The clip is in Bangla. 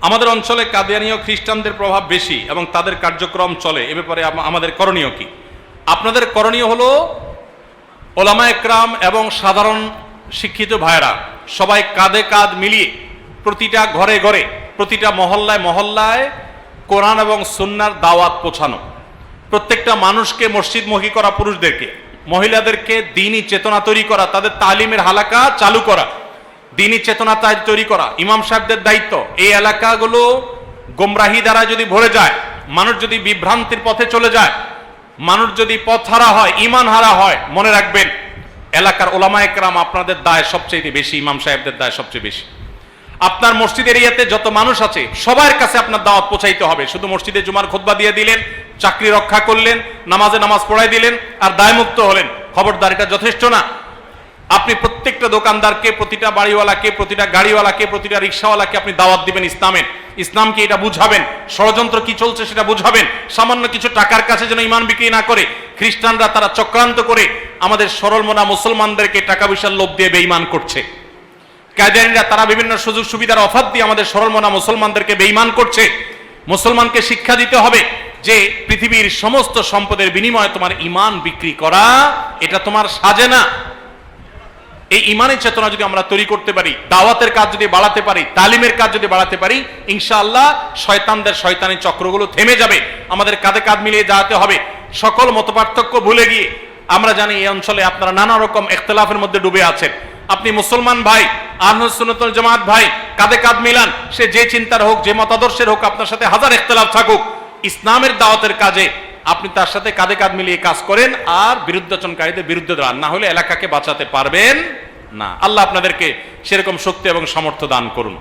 আমাদের অঞ্চলে কাদিয়ানীয় খ্রিস্টানদের প্রভাব বেশি এবং তাদের কার্যক্রম চলে। এ ব্যাপারে আমাদের করণীয় কি? আপনাদের করণীয় হলো ওলামা একরাম এবং সাধারণ শিক্ষিত ভাইয়েরা সবাই কাঁধে কাঁধ মিলিয়ে প্রতিটা ঘরে ঘরে, প্রতিটা মহল্লায় মহল্লায় কোরআন এবং সুন্নার দাওয়াত পৌঁছানো। প্রত্যেকটা মানুষকে মসজিদমুখী করা পুরুষদেরকে, মহিলাদেরকে দিনই চেতনা তৈরি করা, তাদের তালিমের হালাকা চালু করা। দিনই চেতনা তৈরি করা। ইমাম সাহেবদের দায়িত্ব। এই এলাকাগুলো গোমরাহি দ্বারা যদি ভরে যায়, মানুষ যদি বিভ্রান্তির পথে চলে যায়, মানুষ যদি পথ হারা হয় ইমান হারা হয়, মনে রাখবেন, এলাকার ওলামা একরাম আপনাদের দায় সবচেয়ে বেশি, ইমাম সাহেবদের দায় সবচেয়ে বেশি। আপনার মসজিদ এরিয়াতে যত মানুষ আছে, সবার কাছে আপনার দাওয়াত পৌঁছাইতে হবে। শুধু মসজিদে জুমার খোদবা দিয়ে দিলেন, চাকরি রক্ষা করলেন, নামাজে নামাজ পড়াই দিলেন, আর দায়মুক্ত হলেন। খবরদার এটা যথেষ্ট না। আপনি প্রত্যেকটা দোকানদারকে, প্রতিটা বাড়িওয়ালাকে, প্রতিটা গাড়িওয়ালাকে, প্রতিটা রিক্সাওয়ালাকে আপনি দাওয়াত দিবেন ইসলামের। ইসলামকে এটা বুঝাবেন। ষড়যন্ত্র কি চলছে সেটা বুঝাবেন। সামান্য কিছু টাকার কাছে যেন ইমান বিক্রি না করে খ্রিস্টানরা তারা চক্রান্ত করে আমাদের সরল মনা মুসলমানদেরকে টাকা পয়সার লোভ দিয়ে বেঈমান করছে। কায়দানিরা তারা বিভিন্ন সুযোগ সুবিধার অফার দিয়ে আমাদের সরল মনা মুসলমানদেরকে বেঈমান করছে। মুসলমানকে শিক্ষা দিতে হবে যে পৃথিবীর সমস্ত সম্পদের বিনিময়ে তোমার ইমান বিক্রি করা, এটা তোমার সাজে না। এই ইমানের চেতনা যদি আমরা তৈরি করতে পারি, দাওয়াতের কাজ যদি বাড়াতে পারি, তালিমের কাজ যদি বাড়াতে পারি, ইনশাআল্লাহ শয়তানদের শয়তানের চক্রগুলো থেমে যাবে। আমাদের কাঁধে কাঁধ মিলিয়ে যাওয়াতে হবে। সকল মতপার্থক্য ভুলে গিয়ে আমরা জানি এই অঞ্চলে আপনারা নানা রকম ইখতলাফের মধ্যে ডুবে আছেন। আপনি মুসলমান ভাই আহমদ সুন্নতুল জামাত ভাই, কাঁধে কাঁধ মিলান, সে যে চিন্তার হোক, যে মতাদর্শের হোক, আপনার সাথে হাজার ইখতলাফ থাকুক। ইসলামের দাওয়াতের কাজে আপনি তার সাথে কাঁধে কাঁধ মিলিয়ে কাজ করেন আর বিরুদ্ধাচরণকারীদের বিরুদ্ধে দাঁড়ান। না হলে এলাকাকে বাঁচাতে পারবেন না। আল্লাহ আপনাদেরকে সেরকম শক্তি এবং সামর্থ্য দান করুন।